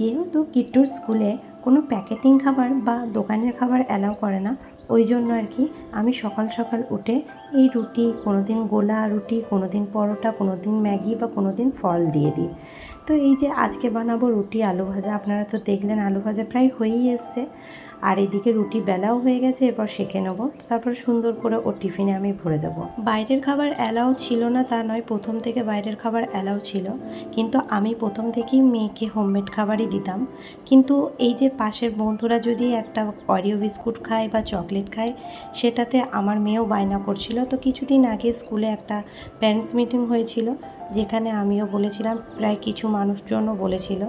যেহেতু কিট্টুর স্কুলে কোনো প্যাকেটিং খাবার বা দোকানের খাবার অ্যালাউ করে না, ওই জন্য আর কি আমি সকাল সকাল উঠে এই রুটি কোনো দিন গোলা রুটি কোনো দিন পরোটা কোনো দিন ম্যাগি বা কোনো দিন ফল দিয়ে দিই। তো এই যে আজকে বানাবো রুটি আলু ভাজা, আপনারা তো দেখলেন আলু ভাজা প্রায় হয়েই এসছে। আর এদিকে রুটি বেলাও হয়ে গেছে, এরপর সেঁকে নেব। তারপর সুন্দর করে ওর টিফিনে আমি ভরে দেবো। বাইরের খাবার অ্যালাউ ছিল না, তা নয়, প্রথম থেকে বাইরের খাবার অ্যালাউ ছিল। কিন্তু আমি প্রথম থেকেই মেয়েকে হোমমেড খাবারই দিতাম। কিন্তু এই যে পাশের বন্ধুরা যদি একটা অরিও বিস্কুট খায় বা চকলেট খায়, সেটাতে আমার মেয়েও বায়না করছিল তো কিছুদিন আগে স্কুলে একটা প্যারেন্টস মিটিং হয়েছিল। যেখানে আমিও বলেছিলাম, প্রায় কিছু মানুষজনও বলেছিল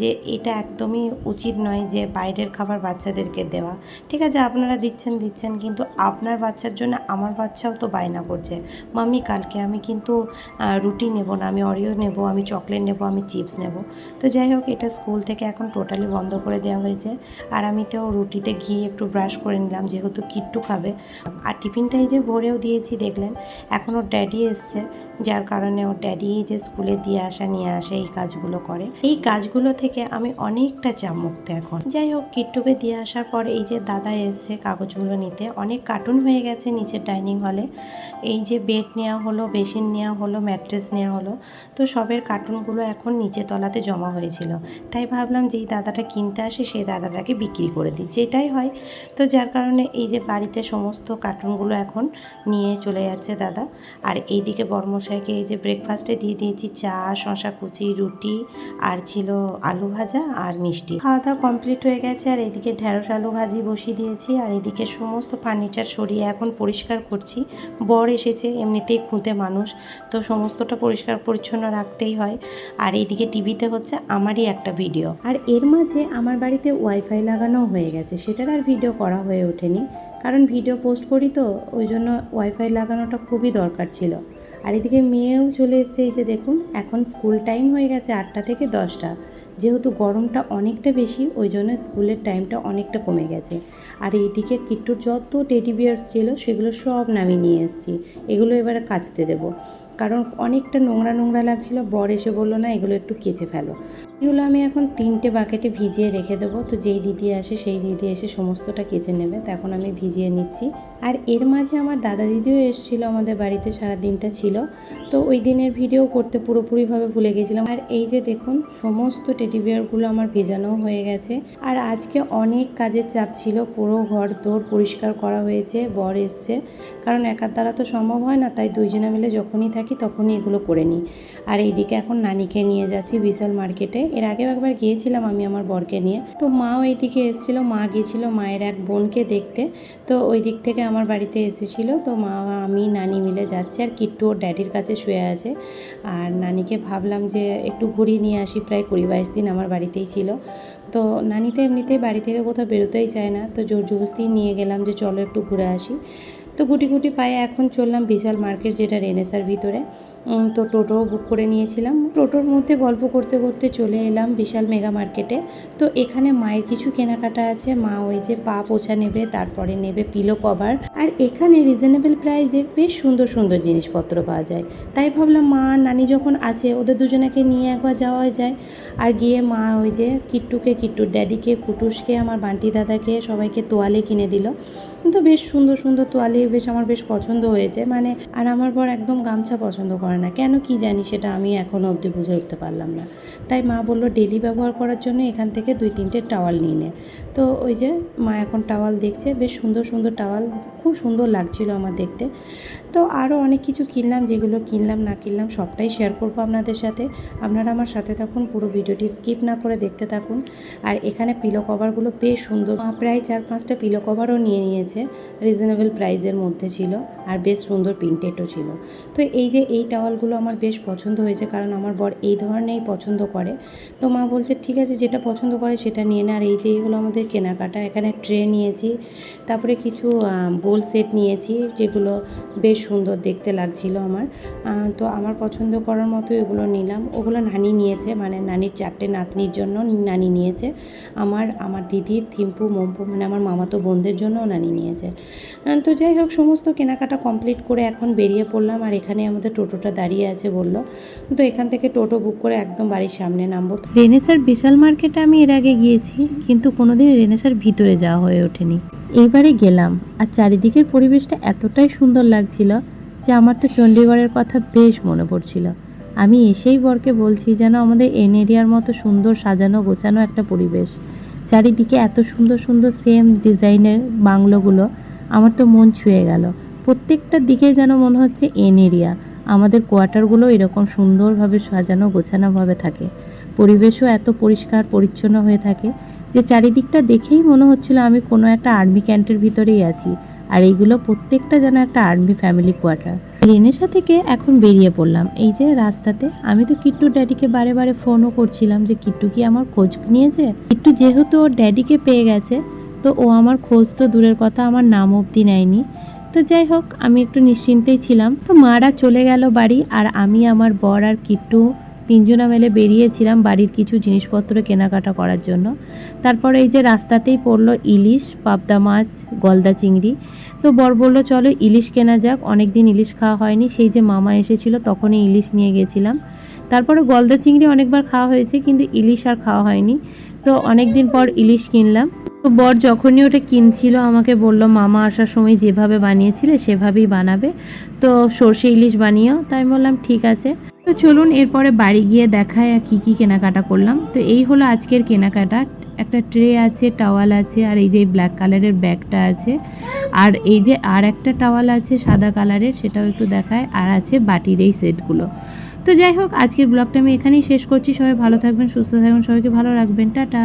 যে এটা একদমই উচিত নয় যে বাইরের খাবার বাচ্চাদেরকে দেওয়া। ঠিক আছে, আপনারা দিচ্ছেন দিচ্ছেন, কিন্তু আপনার বাচ্চার জন্য আমার বাচ্চাও তো বায়না করছে। মাম্মি, কালকে আমি কিন্তু রুটি নেব না, আমি অরিও নেব, আমি চকলেট নেব, আমি চিপস নেব। তো যাই হোক, এটা স্কুল থেকে এখন টোটালি বন্ধ করে দেওয়া হয়েছে। আর আমি তো রুটিতে ঘি একটু ব্রাশ করে নিলাম, যেহেতু কিট্টু খাবে। আর টিফিনটাই যে ভরেও দিয়েছি, দেখলেন। এখন ওর ড্যাডি এসছে। যার কারণে ওর ড্যাডি যে স্কুলে দিয়ে আসা, নিয়ে আসা এই কাজগুলো করে। এই কাজগুলো থেকে আমি অনেকটা চাপ মুক্ত এখন। যাই হোক, কিট্টুকে দিয়ে আসার পর এই যে দাদা এসছে কাগজগুলো নিতে, অনেক কার্টুন হয়ে গেছে নিচের ডাইনিং হলে। এই যে বেড নেওয়া হলো, বেসিন নেওয়া হলো, ম্যাট্রেস নেওয়া হলো, তো সবের কার্টুনগুলো এখন নিচে তলাতে জমা হয়েছিল। তাই ভাবলাম যেই দাদাটা কিনতে আসে, সেই দাদাটাকে বিক্রি করে দিই। যেটাই হয়, তো যার কারণে এই যে বাড়িতে সমস্ত কার্টুনগুলো এখন নিয়ে চলে যাচ্ছে দাদা। আর এইদিকে বর্মশাইকে এই যে ব্রেকফাস্টে দিয়ে দিয়েছি চা শশা কুচি, রুটি, আর ছিল আলু ভাজা আর মিষ্টি। খাওয়া দাওয়া কমপ্লিট হয়ে গেছে আর এদিকে ঢ্যাঁড়স আলু ভাজি বসিয়ে দিয়েছি আর এদিকে সমস্ত ফার্নিচার সরিয়ে এখন পরিষ্কার করছি। বর এসেছে, এমনিতেই খুঁতে মানুষ, তো সমস্তটা পরিষ্কার পরিচ্ছন্ন রাখতেই হয়। আর এইদিকে টিভিতে হচ্ছে আমারই একটা ভিডিও আর এর মাঝে আমার বাড়িতে ওয়াইফাই লাগানো হয়ে গেছে, সেটার আর ভিডিও করা হয়ে ওঠেনি। কারণ ভিডিও পোস্ট করি তো, ওই জন্য ওয়াইফাই লাগানোটা খুবই দরকার ছিল। আর এদিকে মেয়েও চলে এসছে, এই যে দেখুন, এখন স্কুল টাইম হয়ে গেছে আটটা থেকে দশটা। যেহেতু গরমটা অনেকটা বেশি, ওই জন্য স্কুলের টাইমটা অনেকটা কমে গেছে। আর এইদিকে কিট্টুর যত টেডি বিয়ার্স ছিল, সেগুলো সব নামিয়ে নিয়ে এসেছি। এগুলো এবারে কাচতে দেবো। কারণ অনেকটা নোংরা নোংরা লাগছিল, বর এসে বলল, না, এগুলো একটু কেচে ফেলো। এগুলো আমি এখন তিনটে বাকেটে ভিজিয়ে রেখে দেবো। তো যেই দিদি আসে, সেই দিদি এসে সমস্তটা কেচে নেবে। তো এখন আমি ভিজিয়ে নিচ্ছি। আর এর মাঝে আমার দাদা দিদিও এসেছিল আমাদের বাড়িতে সারা দিনটা ছিল। তো ওই দিনের ভিডিও করতে পুরোপুরিভাবে ভুলে গেছিলাম। আর এই যে দেখুন, সমস্ত টেডি বিয়ারগুলো আমার ভেজানো হয়ে গেছে। আর আজকে অনেক কাজের চাপ ছিল, পুরো ঘর দৌড় পরিষ্কার করা হয়েছে, বর এসছে। কারণ একার দ্বারা তো সম্ভব হয় না, তাই দুইজনে মিলে যখনই থাকি তখনই এগুলো করে নিই। আর এইদিকে এখন নানিকে নিয়ে যাচ্ছি বিশাল মার্কেটে। এর আগেও একবার গিয়েছিলাম আমি আমার বরকে নিয়ে। তো মাও এইদিকে এসেছিল, মা গিয়েছিল মায়ের এক বোনকে দেখতে। তো ওই দিক থেকে আমার বাড়িতে এসেছিল, তো মা, আমি, নানি মিলে যাচ্ছি আর কিট্টু ওর ড্যাডির কাছে শুয়ে আছে। আর নানিকে ভাবলাম যে একটু ঘুরিয়ে নিয়ে আসি, প্রায় কুড়ি বাইশ দিন আমার বাড়িতেই ছিল। তো নানি তো এমনিতেই বাড়ি থেকে কোথাও বেরোতেই চায় না, তো জোর জবস্তি নিয়ে গেলাম যে চলো একটু ঘুরে আসি। তো গুটি গুটি পায়ে এখন চললাম বিশাল মার্কেট যেটা রেনেসার ভিতরে। তো টোটো বুক করে নিয়েছিলাম। টোটোর মধ্যে গল্প করতে করতে চলে এলাম বিশাল মেগা মার্কেটে তো এখানে মায়ের কিছু কেনাকাটা আছে। মা ওই যে পা পোছা নেবে, তারপরে নেবে পিলো কভার আর এখানে রিজনেবল প্রাইসে বেশ সুন্দর সুন্দর জিনিসপত্র পাওয়া যায়। তাই ভাবলাম মা নানি যখন আছে, ওদের দুজনাকে নিয়ে একবার যাওয়া যায়। আর গিয়ে মা ওই যে কিট্টুকে, কিট্টুর ড্যাডিকে কুটুসকে, আমার বান্টি দাদাকে সবাইকে তোয়ালে কিনে দিল। তো বেশ সুন্দর সুন্দর তোয়ালে বেশ আমার বেশ পছন্দ হয়েছে। মানে আর আমার বর একদম গামছা পছন্দ করে না। কেন কি জানি সেটা আমি এখনও অবধি বুঝে উঠতে পারলাম না। তাই মা বলল ডেলি ব্যবহার করার জন্য এখান থেকে দুই তিনটে টাওয়াল নিয়ে নে। তো ওই যে মা এখন টাওয়াল দেখছে, বেশ সুন্দর সুন্দর টাওয়াল খুব সুন্দর লাগছিল আমার দেখতে। তো আরও অনেক কিছু কিনলাম, যেগুলো কিনলাম, না কিনলাম, সবটাই শেয়ার করব আপনাদের সাথে। আপনারা আমার সাথে থাকুন, পুরো ভিডিওটি স্কিপ না করে দেখতে থাকুন। আর এখানে পিলো কভারগুলো বেশ সুন্দর। প্রায় চার পাঁচটা পিলো কভারও নিয়ে নিয়েছে। রিজনেবল প্রাইসের মধ্যে ছিল আর বেশ সুন্দর প্রিন্টেডও ছিল। তো এই যে এই টাওয়ালগুলো আমার বেশ পছন্দ হয়েছে কারণ আমার বর এই ধরনেরই পছন্দ করে। তো মা বলছে, ঠিক আছে, যেটা পছন্দ করে সেটা নিয়ে নে। আর এই যে হলো আমাদের কেনাকাটা। এখানে ট্রে নিয়েছি, তারপরে কিছু বোল সেট নিয়েছি যেগুলো বেশ সুন্দর দেখতে লাগছিল আমার। তো আমার পছন্দ করার মতো এগুলো নিলাম। ওগুলো নানি নিয়েছে মানে নানির চারটে নাতনির জন্য নানি নিয়েছে। আমার আমার দিদির থিম্পু, মম্পু মানে আমার মামাতো বোনদের জন্যও নানি নিয়েছে। তো যাই হোক সমস্ত কেনাকাটা কমপ্লিট করে এখন বেরিয়ে পড়লাম আর এখানে আমাদের টোটোটা দাঁড়িয়ে আছে বলল। তো এখান থেকে টোটো বুক করে একদম বাড়ির সামনে নামবো। রেনেসার বিশাল মার্কেটে আমি এর আগে গিয়েছি, কিন্তু কোনোদিন রেনেসার ভিতরে যাওয়া হয়ে ওঠেনি। এইবারে গেলাম আর চারিদিকের পরিবেশটা এতটাই সুন্দর লাগছিল যে আমার তো চণ্ডীগড়ের কথা বেশ মনে পড়ছিল। আমি এসেই বরকে বলছি যেন আমাদের এন এরিয়ার মতো সুন্দর সাজানো গোছানো একটা পরিবেশ। চারিদিকে এত সুন্দর সুন্দর সেম ডিজাইনের বাংলোগুলো আমার তো মন ছুঁয়ে গেল। প্রত্যেকটা দিকে যেন মনে হচ্ছে এন এরিয়া। আমাদের কোয়ার্টারগুলো এরকম সুন্দরভাবে সাজানো, গোছানোভাবে থাকে। পরিবেশও এত পরিষ্কার, পরিচ্ছন্ন হয়ে থাকে যে চারিদিকটা দেখেই মনে হচ্ছিল আমি কোনো একটা আর্মি ক্যান্টের ভিতরেই আছি। আর এইগুলো প্রত্যেকটা যেন একটা আর্মি ফ্যামিলি কোয়ার্টার। রেনেসা থেকে এখন বেরিয়ে পড়লাম। এই যে রাস্তাতে, আমি তো কিট্টু ড্যাডিকে বারে বারে ফোনও করছিলাম যে, কিট্টু কি আমার খোঁজ নিয়েছে? কিট্টু যেহেতু ওর ড্যাডিকে পেয়ে গেছে তো ও আমার খোঁজ তো দূরের কথা, আমার নাম অবধি নেয়নি। তো যাই হোক, আমি একটু নিশ্চিন্তেই ছিলাম। তো মারা চলে গেল বাড়ি, আর আমি, আমার বর আর কিট্টু তিনজনা মেলে বেরিয়েছিলাম বাড়ির কিছু জিনিসপত্র কেনাকাটা করার জন্য। তারপরে এই যে রাস্তাতেই পড়ল ইলিশ, পাবদা মাছ, গলদা চিংড়ি। তো বর বলল, চলো ইলিশ কেনা যাক অনেক দিন ইলিশ খাওয়া হয়নি। সেই যে মামা এসেছিল, তখনই ইলিশ নিয়ে গেছিলাম। তারপরে গলদা চিংড়ি অনেকবার খাওয়া হয়েছে, কিন্তু ইলিশ আর খাওয়া হয়নি। তো অনেক দিন পর ইলিশ কিনলাম। তো বর যখনই ওটা কিনছিল, আমাকে বলল, মামা আসার সময় যেভাবে বানিয়েছিলে, সেভাবেই বানাবে। তো সর্ষে ইলিশ বানিয়েও। তাই বললাম, ঠিক আছে। তো চলুন, এরপরে বাড়ি গিয়ে দেখায় আর কী কী কেনাকাটা করলাম। তো এই হলো আজকের কেনাকাটা। একটা ট্রে আছে, টাওয়াল আছে, আর এই যে ব্ল্যাক কালারের ব্যাগটা আছে। আর এই যে আর একটা টাওয়াল আছে, সাদা কালারের, সেটাও একটু দেখায়। আর আছে বাটির এই সেটগুলো। তো যাই হোক, আজকের ব্লগটা আমি এখানেই শেষ করছি। সবাই ভালো থাকবেন, সুস্থ থাকবেন, সবাইকে ভালো রাখবেন। টাটা।